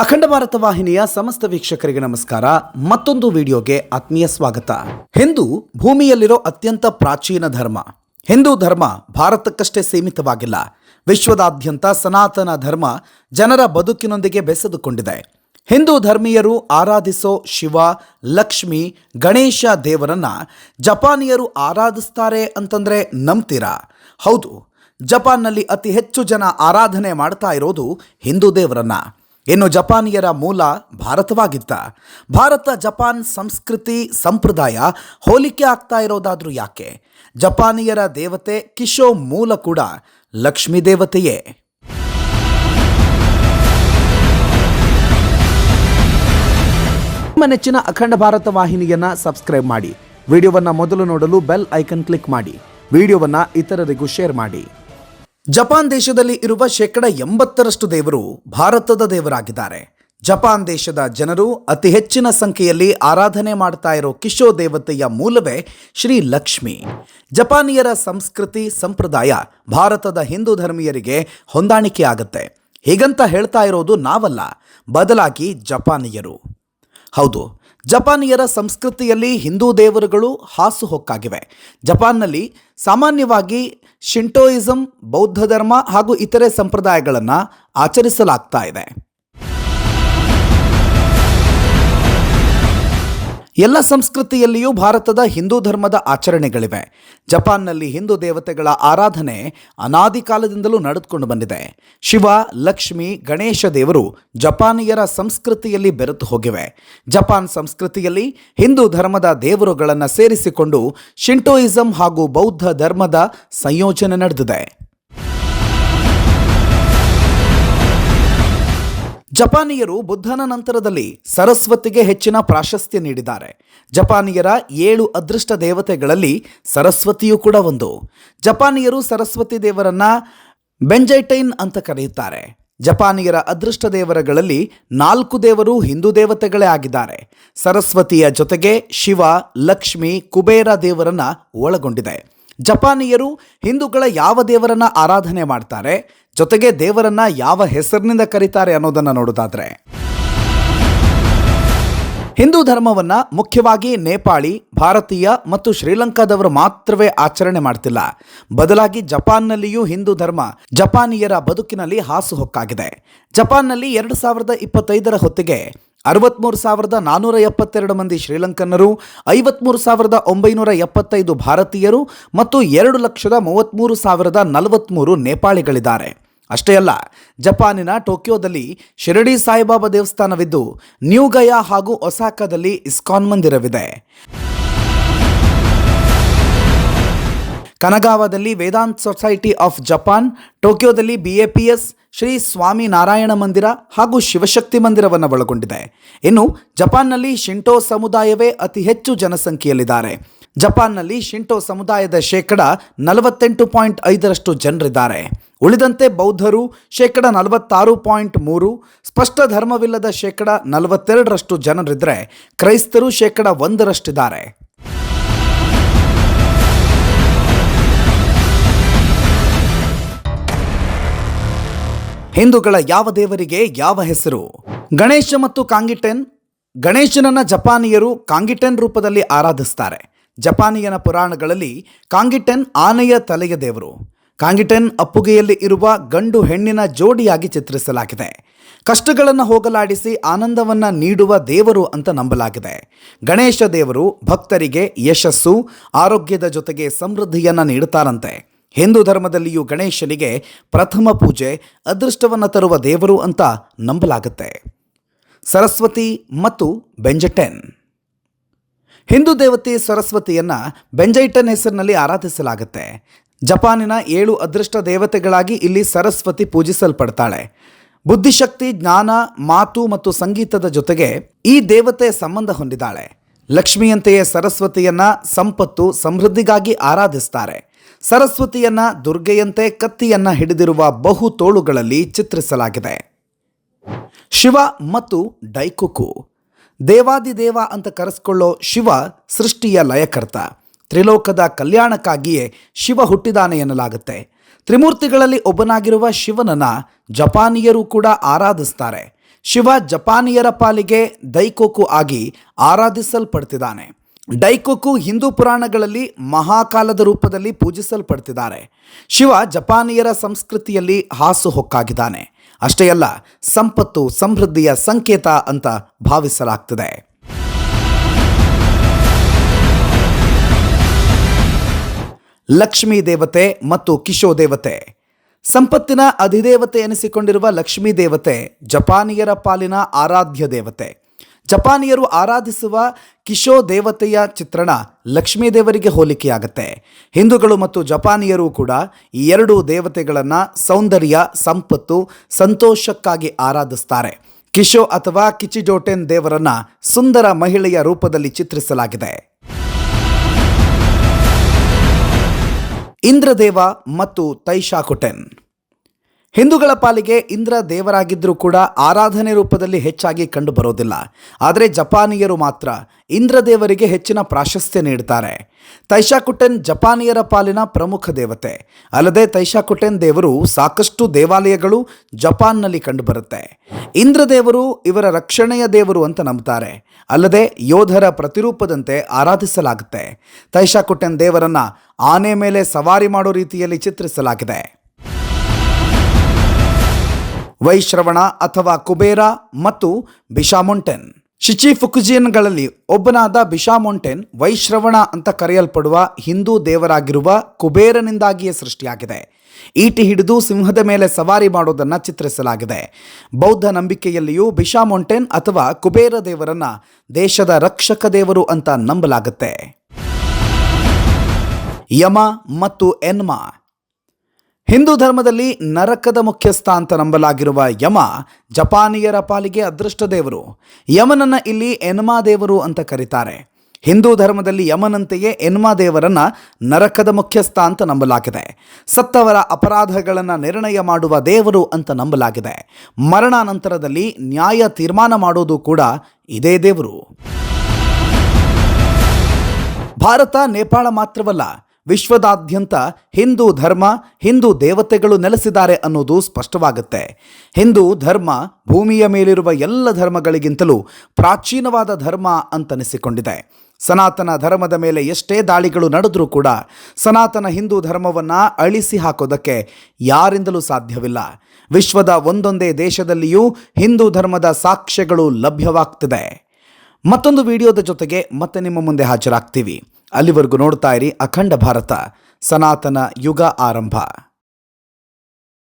ಅಖಂಡ ಭಾರತ ವಾಹಿನಿಯ ಸಮಸ್ತ ವೀಕ್ಷಕರಿಗೆ ನಮಸ್ಕಾರ. ಮತ್ತೊಂದು ವಿಡಿಯೋಗೆ ಆತ್ಮೀಯ ಸ್ವಾಗತ. ಹಿಂದೂ ಭೂಮಿಯಲ್ಲಿರೋ ಅತ್ಯಂತ ಪ್ರಾಚೀನ ಧರ್ಮ. ಹಿಂದೂ ಧರ್ಮ ಭಾರತಕ್ಕಷ್ಟೇ ಸೀಮಿತವಾಗಿಲ್ಲ. ವಿಶ್ವದಾದ್ಯಂತ ಸನಾತನ ಧರ್ಮ ಜನರ ಬದುಕಿನೊಂದಿಗೆ ಬೆಸೆದುಕೊಂಡಿದೆ. ಹಿಂದೂ ಧರ್ಮೀಯರು ಆರಾಧಿಸೋ ಶಿವ, ಲಕ್ಷ್ಮಿ, ಗಣೇಶ ದೇವರನ್ನ ಜಪಾನಿಯರು ಆರಾಧಿಸ್ತಾರೆ ಅಂತಂದ್ರೆ ನಂಬ್ತೀರಾ? ಹೌದು. ಜಪಾನ್ನಲ್ಲಿ ಅತಿ ಹೆಚ್ಚು ಜನ ಆರಾಧನೆ ಮಾಡ್ತಾ ಇರೋದು ಹಿಂದೂ ದೇವರನ್ನ. ಇನ್ನು ಜಪಾನಿಯರ ಮೂಲ ಭಾರತವಾಗಿತ್ತ ಭಾರತ, ಜಪಾನ್ ಸಂಸ್ಕೃತಿ, ಸಂಪ್ರದಾಯ ಹೋಲಿಕೆ ಆಗ್ತಾ ಇರೋದಾದರೂ ಯಾಕೆ? ಜಪಾನಿಯರ ದೇವತೆ ಕಿಶೋ ಮೂಲ ಕೂಡ ಲಕ್ಷ್ಮೀ ದೇವತೆಯೇ. ನಿಮ್ಮ ನೆಚ್ಚಿನ ಅಖಂಡ ಭಾರತ ವಾಹಿನಿಯನ್ನ ಸಬ್ಸ್ಕ್ರೈಬ್ ಮಾಡಿ. ವಿಡಿಯೋವನ್ನು ಮೊದಲು ನೋಡಲು ಬೆಲ್ ಐಕನ್ ಕ್ಲಿಕ್ ಮಾಡಿ. ವಿಡಿಯೋವನ್ನು ಇತರರಿಗೂ ಶೇರ್ ಮಾಡಿ. ಜಪಾನ್ ದೇಶದಲ್ಲಿ ಇರುವ ಶೇಕಡ ಎಂಬತ್ತರಷ್ಟು ದೇವರು ಭಾರತದ ದೇವರಾಗಿದ್ದಾರೆ. ಜಪಾನ್ ದೇಶದ ಜನರು ಅತಿ ಹೆಚ್ಚಿನ ಸಂಖ್ಯೆಯಲ್ಲಿ ಆರಾಧನೆ ಮಾಡ್ತಾ ಇರೋ ಕಿಶೋ ದೇವತೆಯ ಮೂಲವೇ ಶ್ರೀ ಲಕ್ಷ್ಮಿ. ಜಪಾನಿಯರ ಸಂಸ್ಕೃತಿ, ಸಂಪ್ರದಾಯ ಭಾರತದ ಹಿಂದೂ ಧರ್ಮೀಯರಿಗೆ ಹೊಂದಾಣಿಕೆ ಆಗುತ್ತೆ ಹೀಗಂತ ಹೇಳ್ತಾ ಇರೋದು ನಾವಲ್ಲ, ಬದಲಾಗಿ ಜಪಾನಿಯರು. ಹೌದು ಜಪಾನಿಯರ ಸಂಸ್ಕೃತಿಯಲ್ಲಿ ಹಿಂದೂ ದೇವರುಗಳು ಹಾಸುಹೊಕ್ಕಾಗಿವೆ ಜಪಾನ್ನಲ್ಲಿ ಸಾಮಾನ್ಯವಾಗಿ ಶಿಂಟೋಯಿಸಂ ಬೌದ್ಧ ಧರ್ಮ ಹಾಗೂ ಇತರೆ ಸಂಪ್ರದಾಯಗಳನ್ನು ಆಚರಿಸಲಾಗ್ತಾ ಇದೆ. ಎಲ್ಲ ಸಂಸ್ಕೃತಿಯಲ್ಲಿಯೂ ಭಾರತದ ಹಿಂದೂ ಧರ್ಮದ ಆಚರಣೆಗಳಿವೆ. ಜಪಾನ್ನಲ್ಲಿ ಹಿಂದೂ ದೇವತೆಗಳ ಆರಾಧನೆ ಅನಾದಿ ಕಾಲದಿಂದಲೂ ನಡೆದುಕೊಂಡು ಬಂದಿದೆ. ಶಿವ, ಲಕ್ಷ್ಮಿ, ಗಣೇಶ ದೇವರು ಜಪಾನಿಯರ ಸಂಸ್ಕೃತಿಯಲ್ಲಿ ಬೆರೆತು ಹೋಗಿವೆ. ಜಪಾನ್ ಸಂಸ್ಕೃತಿಯಲ್ಲಿ ಹಿಂದೂ ಧರ್ಮದ ದೇವರುಗಳನ್ನು ಸೇರಿಸಿಕೊಂಡು ಶಿಂಟೋಯಿಸಂ ಹಾಗೂ ಬೌದ್ಧ ಧರ್ಮದ ಸಂಯೋಜನೆ ನಡೆದಿದೆ. ಜಪಾನಿಯರು ಬುದ್ಧನ ನಂತರದಲ್ಲಿ ಸರಸ್ವತಿಗೆ ಹೆಚ್ಚಿನ ಪ್ರಾಶಸ್ತ್ಯ ನೀಡಿದ್ದಾರೆ. ಜಪಾನಿಯರ ಏಳು ಅದೃಷ್ಟ ದೇವತೆಗಳಲ್ಲಿ ಸರಸ್ವತಿಯೂ ಕೂಡ ಒಂದು. ಜಪಾನಿಯರು ಸರಸ್ವತಿ ದೇವರನ್ನ ಬೆಂಜೈಟೈನ್ ಅಂತ ಕರೆಯುತ್ತಾರೆ. ಜಪಾನಿಯರ ಅದೃಷ್ಟ ದೇವರಗಳಲ್ಲಿ ನಾಲ್ಕು ದೇವರು ಹಿಂದೂ ದೇವತೆಗಳೇ ಆಗಿದ್ದಾರೆ. ಸರಸ್ವತಿಯ ಜೊತೆಗೆ ಶಿವ, ಲಕ್ಷ್ಮಿ, ಕುಬೇರ ದೇವರನ್ನ ಒಳಗೊಂಡಿದೆ. ಜಪಾನಿಯರು ಹಿಂದೂಗಳ ಯಾವ ದೇವರನ್ನ ಆರಾಧನೆ ಮಾಡ್ತಾರೆ? ಜೊತೆಗೆ ದೇವರನ್ನ ಯಾವ ಹೆಸರಿನಿಂದ ಕರೀತಾರೆ ಅನ್ನೋದನ್ನ ನೋಡೋದಾದ್ರೆ, ಹಿಂದೂ ಧರ್ಮವನ್ನ ಮುಖ್ಯವಾಗಿ ನೇಪಾಳಿ, ಭಾರತೀಯ ಮತ್ತು ಶ್ರೀಲಂಕಾದವರು ಮಾತ್ರವೇ ಆಚರಣೆ ಮಾಡ್ತಿಲ್ಲ. ಬದಲಾಗಿ ಜಪಾನ್ನಲ್ಲಿಯೂ ಹಿಂದೂ ಧರ್ಮ ಜಪಾನಿಯರ ಬದುಕಿನಲ್ಲಿ ಹಾಸುಹೊಕ್ಕಾಗಿದೆ ಜಪಾನ್ನಲ್ಲಿ ಎರಡು ಸಾವಿರದ ಇಪ್ಪತ್ತೈದರ ಹೊತ್ತಿಗೆ ಅರವತ್ಮೂರು ಸಾವಿರದ ನಾನ್ನೂರ ಎಪ್ಪತ್ತೆರಡು ಮಂದಿ ಶ್ರೀಲಂಕನ್ನರು, ಐವತ್ಮೂರು ಸಾವಿರದ ಒಂಬೈನೂರ ಎಪ್ಪತ್ತೈದು ಭಾರತೀಯರು ಮತ್ತು ಎರಡು ಲಕ್ಷದ ಮೂವತ್ತ್ಮೂರು ಸಾವಿರದ ನಲವತ್ತ್ಮೂರು ನೇಪಾಳಿಗಳಿದ್ದಾರೆ. ಅಷ್ಟೇ ಅಲ್ಲ, ಜಪಾನಿನ ಟೋಕಿಯೋದಲ್ಲಿ ಶಿರಡಿ ಸಾಯಿಬಾಬಾ ದೇವಸ್ಥಾನವಿದ್ದು ನ್ಯೂ ಗಯಾ ಹಾಗೂ ಒಸಾಕಾದಲ್ಲಿ ಇಸ್ಕಾನ್ ಮಂದಿರವಿದೆ. ಕನಗಾವದಲ್ಲಿ ವೇದಾಂತ್ ಸೊಸೈಟಿ ಆಫ್ ಜಪಾನ್, ಟೋಕಿಯೋದಲ್ಲಿ ಬಿಎಪಿಎಸ್ ಶ್ರೀ ಸ್ವಾಮಿ ನಾರಾಯಣ ಮಂದಿರ ಹಾಗೂ ಶಿವಶಕ್ತಿ ಮಂದಿರವನ್ನು ಒಳಗೊಂಡಿದೆ. ಇನ್ನು ಜಪಾನ್ನಲ್ಲಿ ಶಿಂಟೋ ಸಮುದಾಯವೇ ಅತಿ ಹೆಚ್ಚು ಜನಸಂಖ್ಯೆಯಲ್ಲಿದ್ದಾರೆ. ಜಪಾನ್ನಲ್ಲಿ ಶಿಂಟೋ ಸಮುದಾಯದ ಶೇಕಡ ನಲವತ್ತೆಂಟು ಪಾಯಿಂಟ್ ಐದರಷ್ಟು ಜನರಿದ್ದಾರೆ. ಉಳಿದಂತೆ ಬೌದ್ಧರು ಶೇಕಡ ನಲವತ್ತಾರು ಪಾಯಿಂಟ್ ಮೂರು, ಸ್ಪಷ್ಟ ಧರ್ಮವಿಲ್ಲದ ಶೇಕಡ ನಲವತ್ತೆರಡರಷ್ಟು ಜನರಿದ್ದರೆ ಕ್ರೈಸ್ತರು ಶೇಕಡ ಒಂದರಷ್ಟಿದ್ದಾರೆ. ಹಿಂದೂಗಳ ಯಾವ ದೇವರಿಗೆ ಯಾವ ಹೆಸರು? ಗಣೇಶ ಮತ್ತು ಕಾಂಗಿಟೆನ್? ಗಣೇಶನನ್ನ ಜಪಾನಿಯರು ಕಾಂಗಿಟೆನ್ ರೂಪದಲ್ಲಿ ಆರಾಧಿಸ್ತಾರೆ. ಜಪಾನಿಯನ ಪುರಾಣಗಳಲ್ಲಿ ಕಾಂಗಿಟೆನ್ ಆನೆಯ ತಲೆಯ ದೇವರು. ಕಾಂಗಿಟೆನ್ ಅಪ್ಪುಗೆಯಲ್ಲಿ ಇರುವ ಗಂಡು ಹೆಣ್ಣಿನ ಜೋಡಿಯಾಗಿ ಚಿತ್ರಿಸಲಾಗಿದೆ. ಕಷ್ಟಗಳನ್ನು ಹೋಗಲಾಡಿಸಿ ಆನಂದವನ್ನ ನೀಡುವ ದೇವರು ಅಂತ ನಂಬಲಾಗಿದೆ. ಗಣೇಶ ದೇವರು ಭಕ್ತರಿಗೆ ಯಶಸ್ಸು, ಆರೋಗ್ಯದ ಜೊತೆಗೆ ಸಮೃದ್ಧಿಯನ್ನು ನೀಡುತ್ತಾರಂತೆ. ಹಿಂದೂ ಧರ್ಮದಲ್ಲಿಯೂ ಗಣೇಶನಿಗೆ ಪ್ರಥಮ ಪೂಜೆ, ಅದೃಷ್ಟವನ್ನು ತರುವ ದೇವರು ಅಂತ ನಂಬಲಾಗುತ್ತೆ. ಸರಸ್ವತಿ ಮತ್ತು ಬೆಂಜಟೆನ್. ಹಿಂದೂ ದೇವತೆ ಸರಸ್ವತಿಯನ್ನು ಬೆಂಜೈಟನ್ ಹೆಸರಿನಲ್ಲಿ ಆರಾಧಿಸಲಾಗುತ್ತೆ. ಜಪಾನಿನ ಏಳು ಅದೃಷ್ಟ ದೇವತೆಗಳಾಗಿ ಇಲ್ಲಿ ಸರಸ್ವತಿ ಪೂಜಿಸಲ್ಪಡ್ತಾಳೆ. ಬುದ್ಧಿಶಕ್ತಿ, ಜ್ಞಾನ, ಮಾತು ಮತ್ತು ಸಂಗೀತದ ಜೊತೆಗೆ ಈ ದೇವತೆ ಸಂಬಂಧ ಹೊಂದಿದ್ದಾಳೆ. ಲಕ್ಷ್ಮಿಯಂತೆಯೇ ಸರಸ್ವತಿಯನ್ನ ಸಂಪತ್ತು, ಸಮೃದ್ಧಿಗಾಗಿ ಆರಾಧಿಸ್ತಾರೆ. ಸರಸ್ವತಿಯನ್ನ ದುರ್ಗೆಯಂತೆ ಕತ್ತಿಯನ್ನ ಹಿಡಿದಿರುವ ಬಹು ತೋಳುಗಳಲ್ಲಿ ಚಿತ್ರಿಸಲಾಗಿದೆ. ಶಿವ ಮತ್ತು ಡೈಕುಕು ದೇವಾದಿದೇವ ಅಂತ ಕರೆಸ್ಕೊಳ್ಳೋ ಶಿವ ಸೃಷ್ಟಿಯ ಲಯಕರ್ತ. ತ್ರಿಲೋಕದ ಕಲ್ಯಾಣಕ್ಕಾಗಿಯೇ ಶಿವ ಹುಟ್ಟಿದಾನೆ ಎನ್ನಲಾಗುತ್ತೆ. ತ್ರಿಮೂರ್ತಿಗಳಲ್ಲಿ ಒಬ್ಬನಾಗಿರುವ ಶಿವನನ್ನ ಜಪಾನಿಯರು ಕೂಡ ಆರಾಧಿಸ್ತಾರೆ. ಶಿವ ಜಪಾನಿಯರ ಪಾಲಿಗೆ ದೈಕೋಕು ಆಗಿ ಆರಾಧಿಸಲ್ಪಡ್ತಿದ್ದಾನೆ. ಡೈಕೋಕು ಹಿಂದೂ ಪುರಾಣಗಳಲ್ಲಿ ಮಹಾಕಾಲದ ರೂಪದಲ್ಲಿ ಪೂಜಿಸಲ್ಪಡ್ತಿದ್ದಾರೆ. ಶಿವ ಜಪಾನಿಯರ ಸಂಸ್ಕೃತಿಯಲ್ಲಿ ಹಾಸುಹೊಕ್ಕಾಗಿದ್ದಾನೆ ಅಷ್ಟೇ ಅಲ್ಲ, ಸಂಪತ್ತು, ಸಮೃದ್ಧಿಯ ಸಂಕೇತ ಅಂತ ಭಾವಿಸಲಾಗ್ತದೆ. ಲಕ್ಷ್ಮೀ ದೇವತೆ ಮತ್ತು ಕಿಶೋ ದೇವತೆ. ಸಂಪತ್ತಿನ ಅಧಿದೇವತೆ ಎನಿಸಿಕೊಂಡಿರುವ ಲಕ್ಷ್ಮೀ ದೇವತೆ ಜಪಾನಿಯರ ಪಾಲಿನ ಆರಾಧ್ಯ ದೇವತೆ. ಜಪಾನಿಯರು ಆರಾಧಿಸುವ ಕಿಶೋ ದೇವತೆಯ ಚಿತ್ರಣ ಲಕ್ಷ್ಮೀ ದೇವರಿಗೆ ಹೋಲಿಕೆಯಾಗತ್ತೆ. ಹಿಂದೂಗಳು ಮತ್ತು ಜಪಾನಿಯರು ಕೂಡ ಈ ಎರಡು ದೇವತೆಗಳನ್ನು ಸೌಂದರ್ಯ, ಸಂಪತ್ತು, ಸಂತೋಷಕ್ಕಾಗಿ ಆರಾಧಿಸ್ತಾರೆ. ಕಿಶೋ ಅಥವಾ ಕಿಚಿಜೋಟೆನ್ ದೇವರನ್ನ ಸುಂದರ ಮಹಿಳೆಯ ರೂಪದಲ್ಲಿ ಚಿತ್ರಿಸಲಾಗಿದೆ. ಇಂದ್ರದೇವ ಮತ್ತು ತೈಶಾಕುಟೆನ್ ಹಿಂದೂಗಳ ಪಾಲಿಗೆ ಇಂದ್ರ ದೇವರಾಗಿದ್ದರೂ ಕೂಡ ಆರಾಧನೆ ರೂಪದಲ್ಲಿ ಹೆಚ್ಚಾಗಿ ಕಂಡುಬರೋದಿಲ್ಲ. ಆದರೆ ಜಪಾನಿಯರು ಮಾತ್ರ ಇಂದ್ರ ದೇವರಿಗೆ ಹೆಚ್ಚಿನ ಪ್ರಾಶಸ್ತ್ಯ ನೀಡುತ್ತಾರೆ. ತೈಶಾಕುಟೆನ್ ಜಪಾನಿಯರ ಪಾಲಿನ ಪ್ರಮುಖ ದೇವತೆ. ಅಲ್ಲದೆ ತೈಶಾಕುಟೆನ್ ದೇವರು ಸಾಕಷ್ಟು ದೇವಾಲಯಗಳು ಜಪಾನ್ನಲ್ಲಿ ಕಂಡುಬರುತ್ತೆ. ಇಂದ್ರದೇವರು ಇವರ ರಕ್ಷಣೆಯ ದೇವರು ಅಂತ ನಂಬುತ್ತಾರೆ. ಅಲ್ಲದೆ ಯೋಧರ ಪ್ರತಿರೂಪದಂತೆ ಆರಾಧಿಸಲಾಗುತ್ತೆ. ತೈಶಾಕುಟೆನ್ ದೇವರನ್ನ ಆನೆ ಮೇಲೆ ಸವಾರಿ ಮಾಡೋ ರೀತಿಯಲ್ಲಿ ಚಿತ್ರಿಸಲಾಗಿದೆ. ವೈಶ್ರವಣ ಅಥವಾ ಕುಬೇರ ಮತ್ತು ಬಿಷಾಮೊಂಟೆನ್. ಶಿಚಿ ಫುಕುಜಿಯನ್ಗಳಲ್ಲಿ ಒಬ್ಬನಾದ ಬಿಷಾಮೊಂಟೆನ್ ವೈಶ್ರವಣ ಅಂತ ಕರೆಯಲ್ಪಡುವ ಹಿಂದೂ ದೇವರಾಗಿರುವ ಕುಬೇರನಿಂದಾಗಿಯೇ ಸೃಷ್ಟಿಯಾಗಿದೆ. ಈಟಿ ಹಿಡಿದು ಸಿಂಹದ ಮೇಲೆ ಸವಾರಿ ಮಾಡೋದನ್ನ ಚಿತ್ರಿಸಲಾಗಿದೆ. ಬೌದ್ಧ ನಂಬಿಕೆಯಲ್ಲಿಯೂ ಬಿಷಾಮೊಂಟೆನ್ ಅಥವಾ ಕುಬೇರ ದೇವರನ್ನ ದೇಶದ ರಕ್ಷಕ ದೇವರು ಅಂತ ನಂಬಲಾಗುತ್ತೆ. ಯಮ ಮತ್ತು ಎನ್ಮ ಹಿಂದೂ ಧರ್ಮದಲ್ಲಿ ನರಕದ ಮುಖ್ಯಸ್ಥ ಅಂತ ನಂಬಲಾಗಿರುವ ಯಮ ಜಪಾನಿಯರ ಪಾಲಿಗೆ ಅದೃಷ್ಟ ದೇವರು. ಯಮನನ್ನ ಇಲ್ಲಿ ಎನ್ಮಾ ದೇವರು ಅಂತ ಕರೀತಾರೆ. ಹಿಂದೂ ಧರ್ಮದಲ್ಲಿ ಯಮನಂತೆಯೇ ಎನ್ಮಾ ದೇವರನ್ನ ನರಕದ ಮುಖ್ಯಸ್ಥ ಅಂತ ನಂಬಲಾಗಿದೆ. ಸತ್ತವರ ಅಪರಾಧಗಳನ್ನು ನಿರ್ಣಯ ಮಾಡುವ ದೇವರು ಅಂತ ನಂಬಲಾಗಿದೆ. ಮರಣಾನಂತರದಲ್ಲಿ ನ್ಯಾಯ ತೀರ್ಮಾನ ಮಾಡೋದು ಕೂಡ ಇದೇ ದೇವರು. ಭಾರತ, ನೇಪಾಳ ಮಾತ್ರವಲ್ಲ ವಿಶ್ವದಾದ್ಯಂತ ಹಿಂದೂ ಧರ್ಮ, ಹಿಂದೂ ದೇವತೆಗಳು ನೆಲೆಸಿದ್ದಾರೆ ಅನ್ನೋದು ಸ್ಪಷ್ಟವಾಗುತ್ತೆ. ಹಿಂದೂ ಧರ್ಮ ಭೂಮಿಯ ಮೇಲಿರುವ ಎಲ್ಲ ಧರ್ಮಗಳಿಗಿಂತಲೂ ಪ್ರಾಚೀನವಾದ ಧರ್ಮ ಅಂತನಿಸಿಕೊಂಡಿದೆ. ಸನಾತನ ಧರ್ಮದ ಮೇಲೆ ಎಷ್ಟೇ ದಾಳಿಗಳು ನಡೆದರೂ ಕೂಡ ಸನಾತನ ಹಿಂದೂ ಧರ್ಮವನ್ನು ಅಳಿಸಿ ಹಾಕೋದಕ್ಕೆ ಯಾರಿಂದಲೂ ಸಾಧ್ಯವಿಲ್ಲ. ವಿಶ್ವದ ಒಂದೊಂದೇ ದೇಶದಲ್ಲಿಯೂ ಹಿಂದೂ ಧರ್ಮದ ಸಾಕ್ಷ್ಯಗಳು ಲಭ್ಯವಾಗ್ತಿದೆ. ಮತ್ತೊಂದು ವಿಡಿಯೋದ ಜೊತೆಗೆ ಮತ್ತೆ ನಿಮ್ಮ ಮುಂದೆ ಹಾಜರಾಗ್ತೀವಿ. ಅಲ್ಲಿವರೆಗೂ ನೋಡ್ತಾ ಇರಿ ಅಖಂಡ ಭಾರತ ಸನಾತನ ಯುಗ ಆರಂಭ.